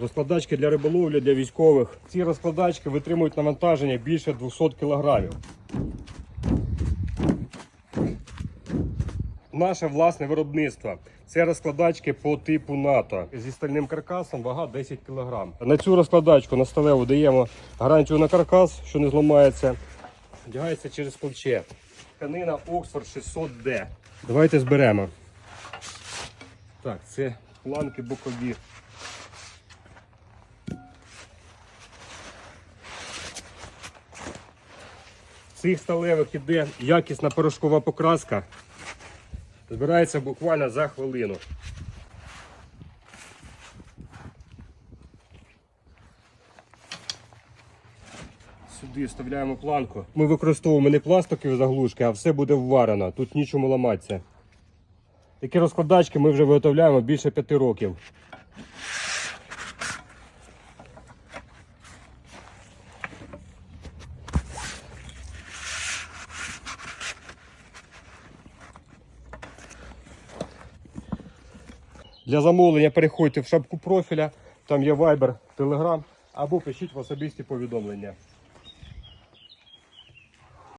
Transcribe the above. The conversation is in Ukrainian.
Розкладачки для риболовлі, для військових. Ці розкладачки витримують навантаження більше 200 кг. Наше власне виробництво. Це розкладачки по типу НАТО зі стальним каркасом, вага 10 кг. На цю розкладачку на сталеву даємо гарантію на каркас, що не зламається. Вдягається через плече. Тканина Oxford 600D. Давайте зберемо. Так, це планки бокові. Цих сталевих іде якісна порошкова покраска. Збирається буквально за хвилину. Сюди вставляємо планку. Ми використовуємо не пластикові заглушки, а все буде вварено. Тут нічому ламатися. Такі розкладачки ми вже виготовляємо більше п'яти років. Для замовлення переходьте в шапку профіля, там є Viber, Telegram або пишіть в особисті повідомлення.